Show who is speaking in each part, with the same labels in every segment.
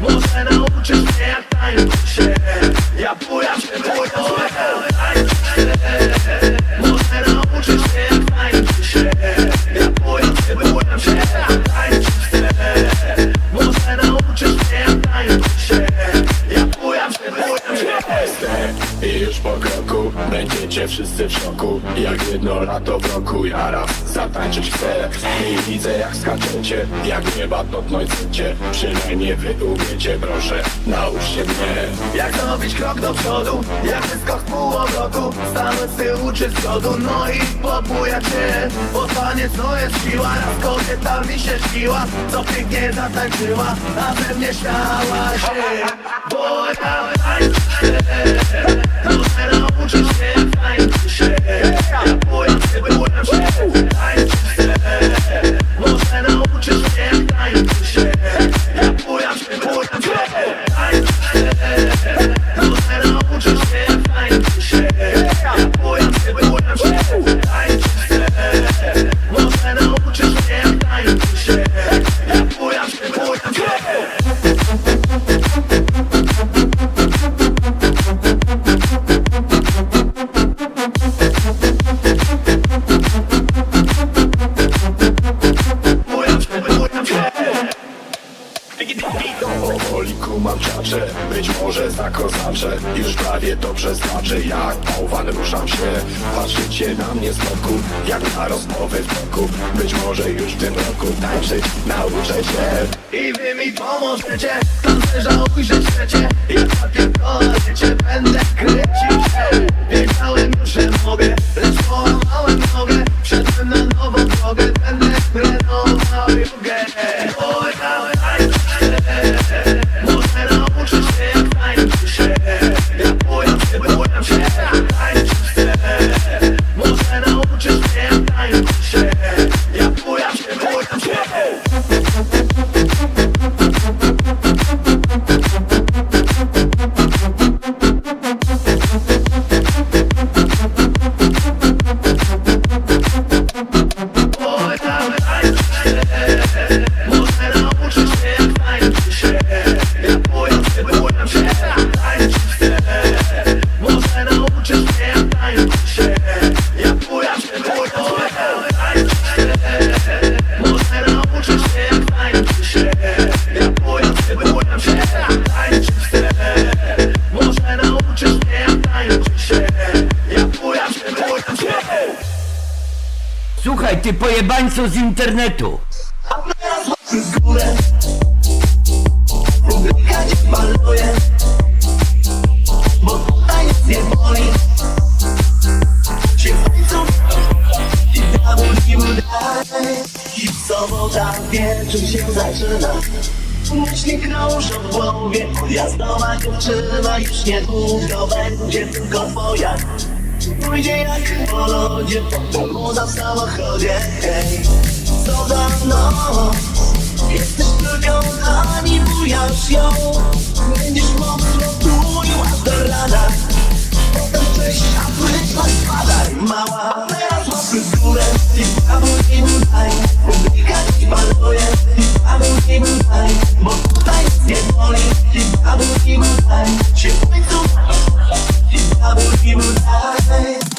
Speaker 1: Może nauczyć się jak tańczy
Speaker 2: Będziecie wszyscy w szoku Jak jedno lato w roku Ja raz zatańczyć chcę I widzę jak skaczecie Jak nieba dotknąć chcecie Przynajmniej wy umiecie Proszę nauczcie mnie
Speaker 1: Jak zrobić krok do przodu, jak skok w półobrotu Stanąć z tyłu czy z przodu, no i pobujać się Bo taniec to jest siła, raz kobieta mi się śniła Co pięknie zatańczyła, a we mnie śmiała się Bo ja tańczę, się jak
Speaker 2: Może zakozaczę Już prawie to przeznaczę Jak bałwan ruszam się. Patrzycie na mnie z boku Jak na rozmowę w toku. Być może już w tym roku Tańczyć nauczę się.
Speaker 1: I wy mi pomożecie Tancerza ujrzeć chcecie Jak napierdolę wiecie Będę kręcił się. Wiedziałem już, że mogę Lecz połamałem nogę. Wszedłem na nową drogę Będę trenował jogę
Speaker 3: pojebańcu z internetu!
Speaker 1: w górę Oddychać maluję Bo tutaj nic nie boli I I wieczór się zaczyna Myśli krążą w głowie Jazdowa dziewczyna Już niedługo będzie tylko twoja Pójdzie jak po lodzie Po muza w samochodzie Hej, co za noc? Jesteś tylko nami, bujasz ją. Będziesz mocno tulił aż do rana. Potem cześć, a płytla spadaj. Mała, a teraz w górę. I prawo nie budaj Oddychać i baluje I prawo nie budaj Bo tutaj nie boli. I nie budaj Się w I prawo nie budaj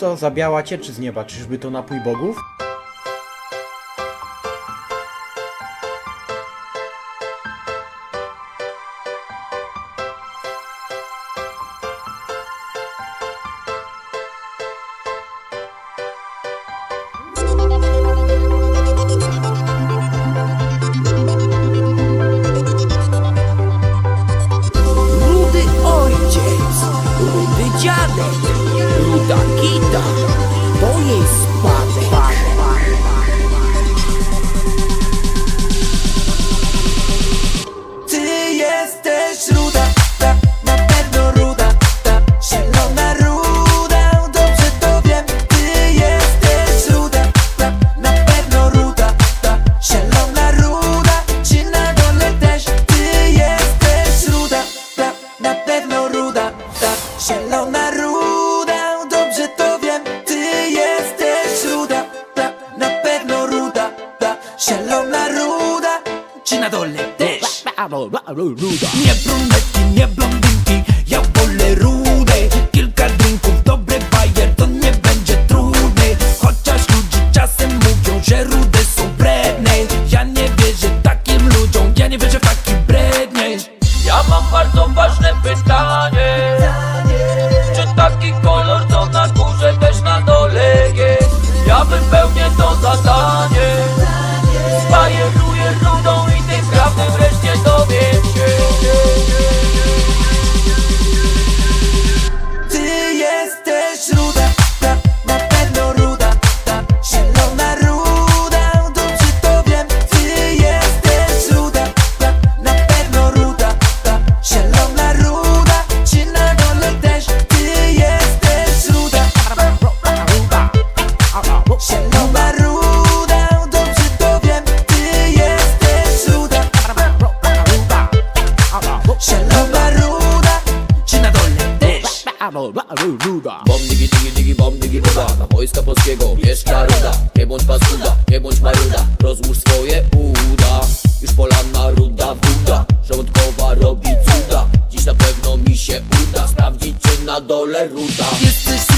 Speaker 4: to zabiała cieczy z nieba, czyżby to napój bogów?
Speaker 5: Nie brunetki
Speaker 6: Bom digi digi digi bom digi uda. Na wojska polskiego mieszka ruda Nie bądź paskuda, nie bądź maruda. Rozłóż swoje uda. Już polana ruda wuda Żołądkowa robi cuda. Dziś na pewno mi się uda Sprawdzić czy na dole ruda.
Speaker 5: Jesteś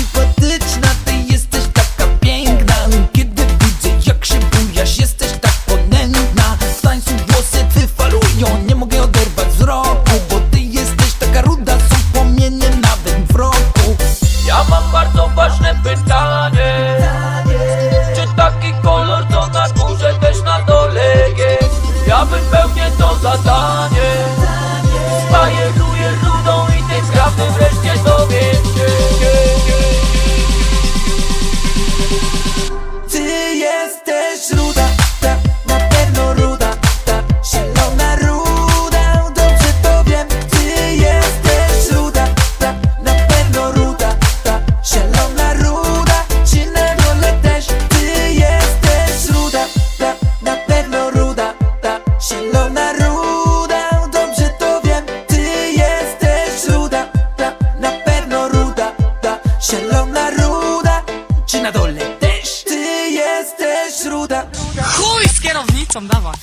Speaker 5: Zielona ruda,
Speaker 7: czy na dole
Speaker 5: też? Ty jesteś ruda Chuj z
Speaker 7: kierownicą, dawaj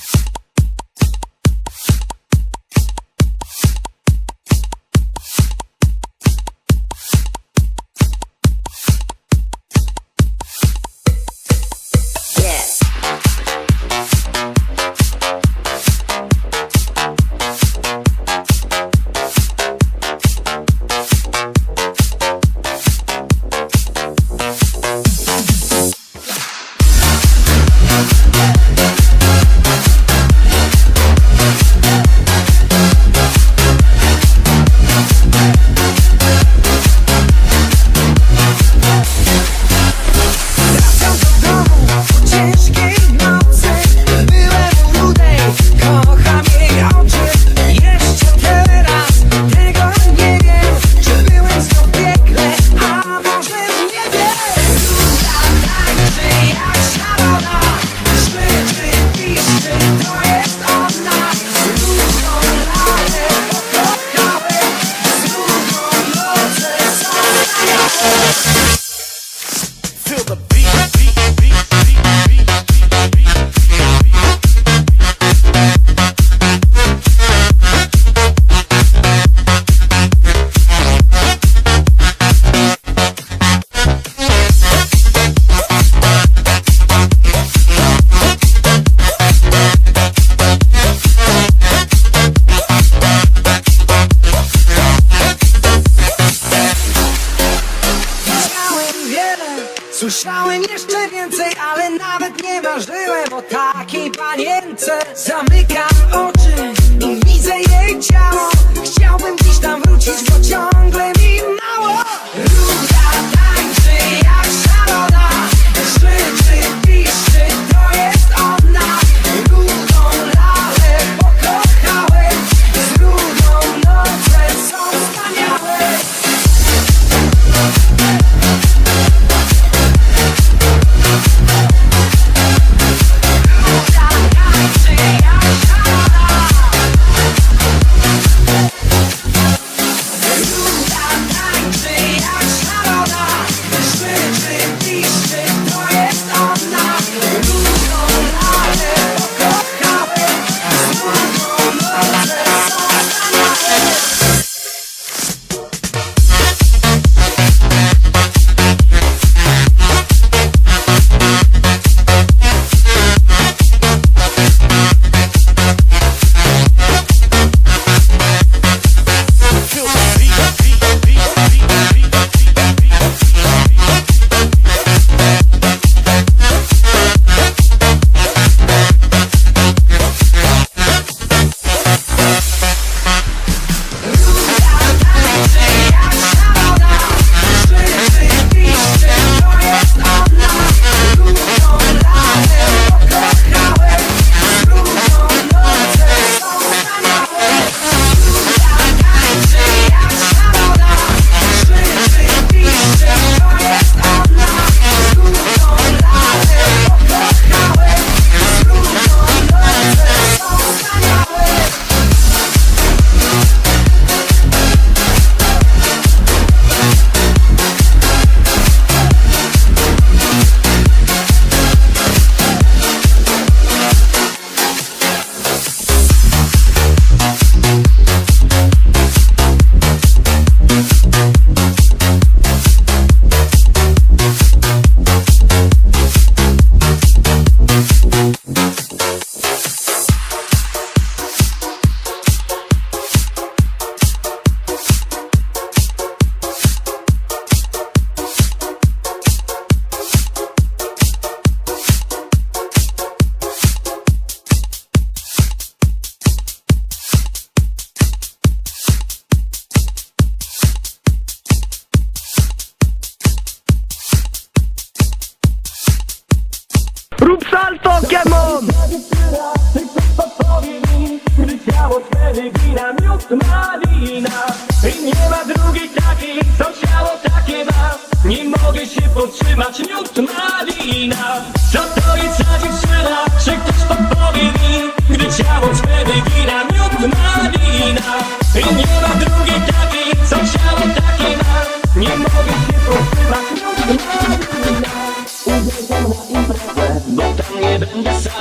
Speaker 7: Tell me miód malina. I nie ma drugiej takiej, co ciało takie ma. Nie mogę się powstrzymać, miód malina. Co to jest za dziewczyna, czy ktoś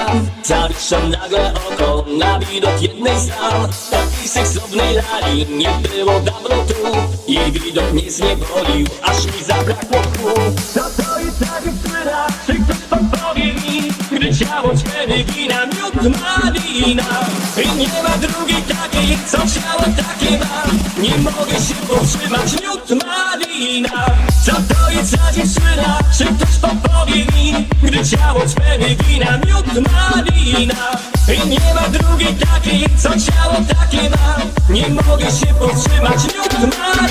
Speaker 7: sam Zawieszam nagle oko na widok jednej z dam Takiej seksownej lali nie było dawno tu. Jej widok mnie zniewolił, aż mi zabrakło tchu Co to jest za dziewczyna, czy ktoś podpowie mi Gdy ciało swe wygina miód malina I nie ma drugiej takiej, co ciało takie ma. Nie mogę się powstrzymać, miód malina Co to jest za dziewczyna, czy ktoś podpowie mi Gdy ciało swe wygina miód malina I nie ma drugiej takiej, co ciało takie ma. Nie mogę się powstrzymać, miód malina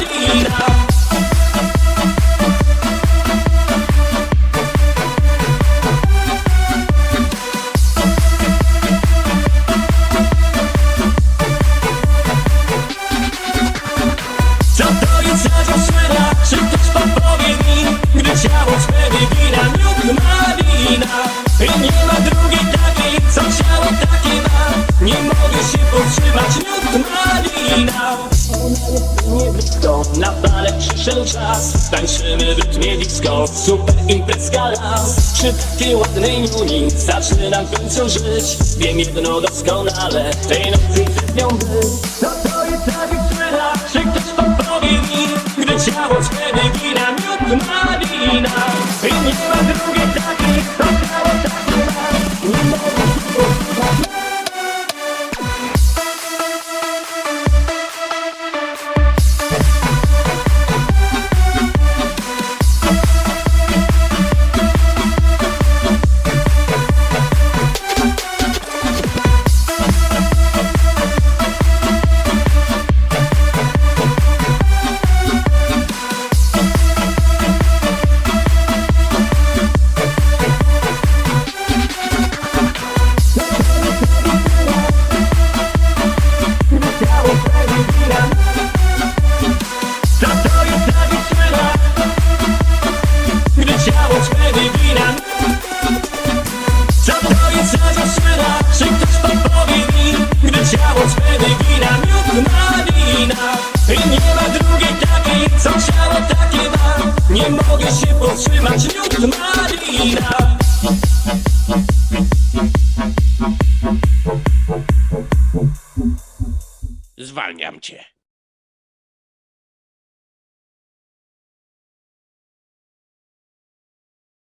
Speaker 7: przyszedł czas. Tańczymy w rytmie disco, super imprezka raz. Przy takiej ładnej nuni zaczynam w końcu żyć. Wiem jedno doskonale, tej nocy chcę z nią być Co to jest za dziewczyna, czy ktoś podpowie mi Gdy ciało swe wygina miód malina I nie ma drugiej mogę się powstrzymać, lud Marina
Speaker 8: Zwalniam cię.